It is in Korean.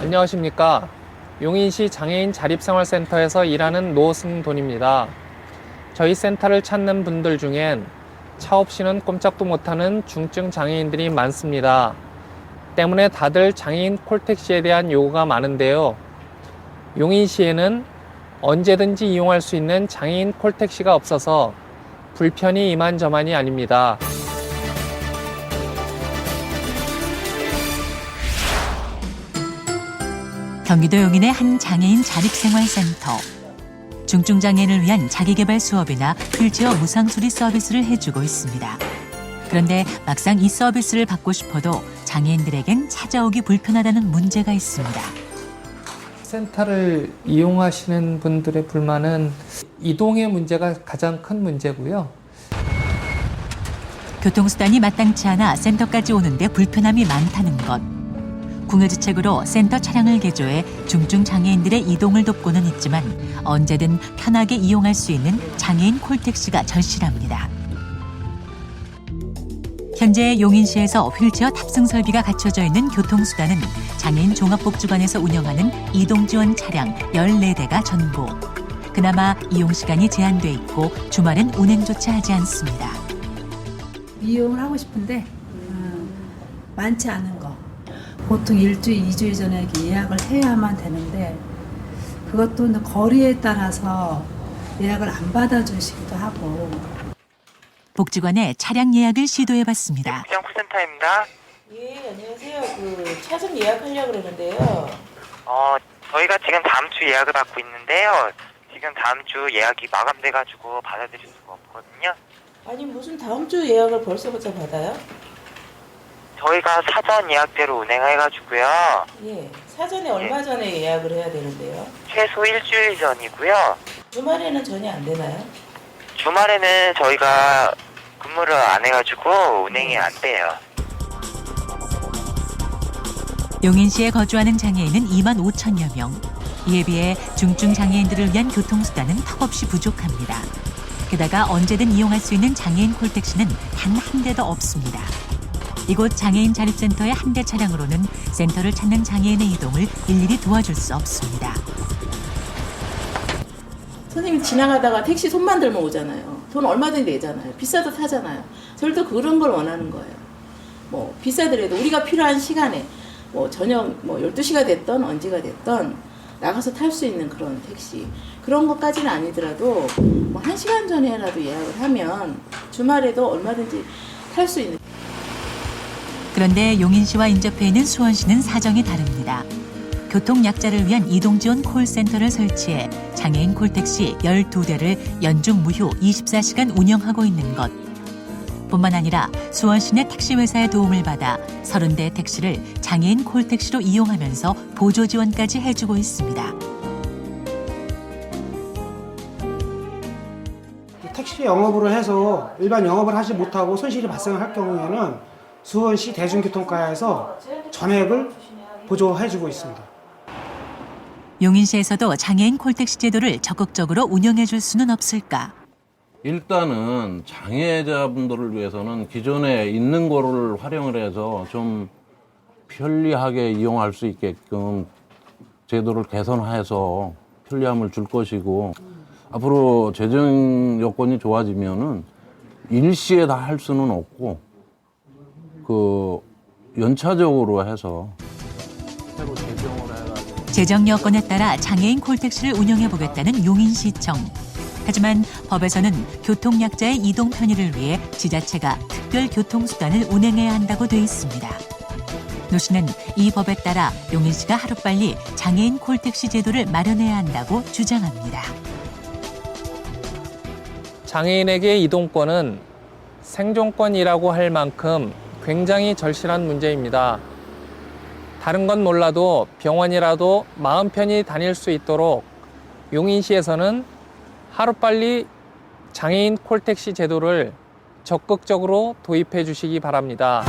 안녕하십니까. 용인시 장애인 자립생활센터에서 일하는 노승돈입니다. 저희 센터를 찾는 분들 중엔 차 없이는 꼼짝도 못하는 중증 장애인들이 많습니다. 때문에 다들 장애인 콜택시에 대한 요구가 많은데요. 용인시에는 언제든지 이용할 수 있는 장애인 콜택시가 없어서 불편이 이만저만이 아닙니다. 경기도 용인의 한 장애인 자립생활센터. 중증 장애인을 위한 자기개발 수업이나 휠체어 무상 수리 서비스를 해주고 있습니다. 그런데 막상 이 서비스를 받고 싶어도 장애인들에겐 찾아오기 불편하다는 문제가 있습니다. 센터를 이용하시는 분들의 불만은 이동의 문제가 가장 큰 문제고요. 교통수단이 마땅치 않아 센터까지 오는데 불편함이 많다는 것. 궁여지책으로 센터 차량을 개조해 중증 장애인들의 이동을 돕고는 있지만 언제든 편하게 이용할 수 있는 장애인 콜택시가 절실합니다. 현재 용인시에서 휠체어 탑승 설비가 갖춰져 있는 교통수단은 장애인 종합복지관에서 운영하는 이동지원 차량 14대가 전부. 그나마 이용 시간이 제한돼 있고 주말엔 운행조차 하지 않습니다. 이용을 하고 싶은데 음, 많지 않은 거 보통 일주일, 이주일 전에 이렇게 예약을 해야만 되는데 그것도 거리에 따라서 예약을 안 받아주시기도 하고 복지관에 차량 예약을 시도해봤습니다. 부장 콜센터입니다. 예, 안녕하세요. 그 차 좀 예약하려고 그러는데요. 어, 저희가 지금 다음 주 예약을 받고 있는데요. 지금 다음 주 예약이 마감돼가지고 받아들일 수가 없거든요. 아니 무슨 다음 주 예약을 벌써부터 받아요? 저희가 사전 예약대로 운행해가지고요. 예, 사전에 얼마 전에 예약을 해야 되는데요. 최소 일주일 전이고요. 주말에는 전혀 안 되나요? 주말에는 저희가 근무를 안 해가지고 운행이 안 돼요. 용인시에 거주하는 장애인은 2만 5천여 명. 이에 비해 중증 장애인들을 위한 교통수단은 턱없이 부족합니다. 게다가 언제든 이용할 수 있는 장애인 콜택시는 단 한 대도 없습니다. 이곳 장애인 자립센터의 한 대 차량으로는 센터를 찾는 장애인의 이동을 일일이 도와줄 수 없습니다. 선생님 지나가다가 택시 손만 들면 오잖아요. 돈 얼마든지 내잖아요. 비싸도 타잖아요. 저희도 그런 걸 원하는 거예요. 뭐 비싸더라도 우리가 필요한 시간에 뭐 저녁 뭐 12시가 됐던 언제가 됐던 나가서 탈 수 있는 그런 택시 그런 것까지는 아니더라도 뭐 1시간 전에라도 예약을 하면 주말에도 얼마든지 탈 수 있는 그런데 용인시와 인접해 있는 수원시는 사정이 다릅니다. 교통 약자를 위한 이동 지원 콜센터를 설치해 장애인 콜택시 12대를 연중 무휴 24시간 운영하고 있는 것. 뿐만 아니라 수원시 내 택시 회사의 도움을 받아 30대 택시를 장애인 콜택시로 이용하면서 보조 지원까지 해주고 있습니다. 택시 영업으로 해서 일반 영업을 하지 못하고 손실이 발생할 경우에는 수원시 대중교통과에서 전액을 보조해주고 있습니다. 용인시에서도 장애인 콜택시 제도를 적극적으로 운영해 줄 수는 없을까? 일단은 장애자분들을 위해서는 기존에 있는 거를 활용을 해서 좀 편리하게 이용할 수 있게끔 제도를 개선해서 편리함을 줄 것이고 앞으로 재정 여건이 좋아지면은 일시에 다 할 수는 없고 그 연차적으로 해서 새로 재정을 해가지고 재정 여건에 따라 장애인 콜택시를 운영해 보겠다는 용인시청. 하지만 법에서는 교통약자의 이동 편의를 위해 지자체가 특별 교통수단을 운행해야 한다고 돼 있습니다. 노 씨는 이 법에 따라 용인시가 하루빨리 장애인 콜택시 제도를 마련해야 한다고 주장합니다. 장애인에게 이동권은 생존권이라고 할 만큼 굉장히 절실한 문제입니다. 다른 건 몰라도 병원이라도 마음 편히 다닐 수 있도록 용인시에서는 하루빨리 장애인 콜택시 제도를 적극적으로 도입해 주시기 바랍니다.